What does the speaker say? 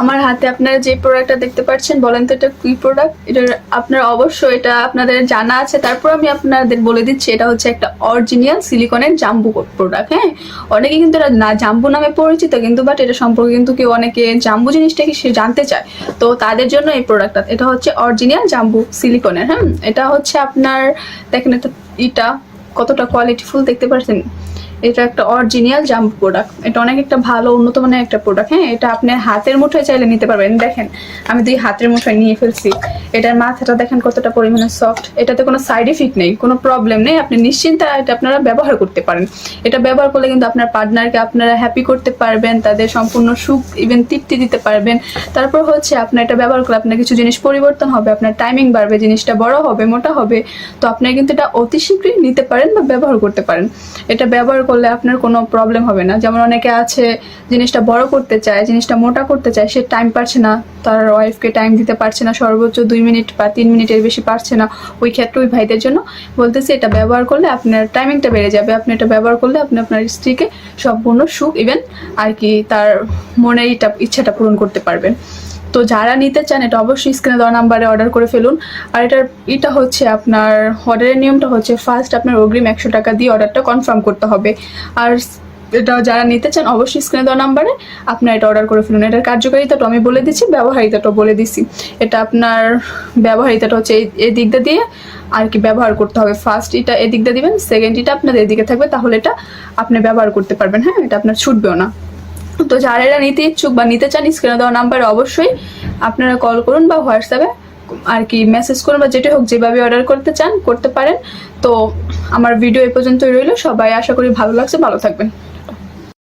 আমার হাতে আপনারা যে প্রোডাক্টটা দেখতে পাচ্ছেন, বলেন তো এটা কি প্রোডাক্ট এটা আপনার অবশ্যই এটা আপনাদের জানা আছে। তারপর আমি আপনাদের বলে দিচ্ছি, এটা হচ্ছে একটা অরিজিনাল সিলিকনের জাম্বু প্রোডাক্ট হ্যাঁ? অনেকে কিন্তু এটা না, জাম্বু নামে পরিচিত কিন্তু বাট এটা সম্পর্কে কিন্তু কেউ অনেকে জাম্বু জিনিসটা কি সে জানতে চায়। তো তাদের জন্য এই প্রোডাক্টটা এটা হচ্ছে অরিজিনাল জাম্বু সিলিকনের হ্যাঁ? এটা হচ্ছে আপনার, দেখেন এটা ইটা কতটা কোয়ালিটিফুল দেখতে পাচ্ছেন? এটা একটা অরিজিনাল জাম্প প্রোডাক্ট এটা অনেক একটা ভালো, উন্নত মানের একটা প্রোডাক্ট হ্যাঁ এটা আপনি হাতের মুঠোয় চাইলে নিতে পারবেন। দেখেন, আমি দুই হাতের মুঠোয় নিয়ে ফেলছি। এটার মাথাটা দেখেন কতটা পরিমাণে সফট এটাতে কোনো সাইড এফেক্ট নেই, কোনো প্রবলেম নেই। আপনি নিশ্চিন্তে এটা আপনারা ব্যবহার করতে পারেন। এটা ব্যবহার করলে কিন্তু আপনার পার্টনারকে আপনারা হ্যাপি করতে পারবেন, তাদের সম্পূর্ণ সুখ ইভেন তৃপ্তি দিতে পারবেন। তারপর হচ্ছে আপনার এটা ব্যবহার করলে আপনার কিছু জিনিস পরিবর্তন হবে, আপনার টাইমিং বাড়বে, জিনিসটা বড় হবে, মোটা হবে। তো আপনি কিন্তু এটা অতি শীঘ্রই নিতে পারেন বা ব্যবহার করতে পারেন। এটা ব্যবহার করলে আপনার কোনো প্রবলেম হবে না। যেমন অনেকে আছে, জিনিসটা বড় করতে চায়, জিনিসটা মোটা করতে চায়, সে টাইম পারছে না। তার ওয়াইফকে টাইম দিতে পারছে না, সর্বোচ্চ দুই মিনিট বা তিন মিনিটের বেশি পারছে না ওই ক্ষেত্রে ওই ভাইদের জন্য বলতেছি, এটা ব্যবহার করলে আপনার টাইমিংটা বেড়ে যাবে। আপনি এটা ব্যবহার করলে আপনি আপনার স্ত্রীকে সম্পূর্ণ সুখ ইভেন আর কি তার মনের ইচ্ছাটা পূরণ করতে পারবেন। তো যারা নিতে চান, এটা অবশ্যই স্ক্রিনে দেওয়া নাম্বারে অর্ডার করে ফেলুন। আর এটার এটা হচ্ছে আপনার অর্ডারের নিয়মটা হচ্ছে ফার্স্ট আপনার অগ্রিম একশো টাকা দিয়ে অর্ডারটা কনফার্ম করতে হবে। আর এটা যারা নিতে চান, অবশ্যই স্ক্রিনে দেওয়া নাম্বারে আপনার এটা অর্ডার করে ফেলুন। এটার কার্যকারিতাটা আমি বলে দিচ্ছি, ব্যবহারিতাটাও বলে দিচ্ছি। এটা আপনার ব্যবহারিতাটা হচ্ছে এই দিকটা দিয়ে আর কি ব্যবহার করতে হবে। ফার্স্ট এটা এদিক দিয়ে দিবেন সেকেন্ড এটা আপনার এদিকে থাকবে, তাহলে এটা আপনি ব্যবহার করতে পারবেন। হ্যাঁ এটা আপনার ছুটবেও না। তো যারা এরা নিতে ইচ্ছুক বা নিতে চান স্ক্রিনে দেওয়া নাম্বারে অবশ্যই আপনারা কল করুন বা হোয়াটসঅ্যাপে আর কি মেসেজ করুন বা যেটাই হোক, যেভাবে অর্ডার করতে চান, করতে পারেন। তো আমার ভিডিও এ পর্যন্তই রইল। সবাই আশা করি ভালো লাগছে, ভালো থাকবেন।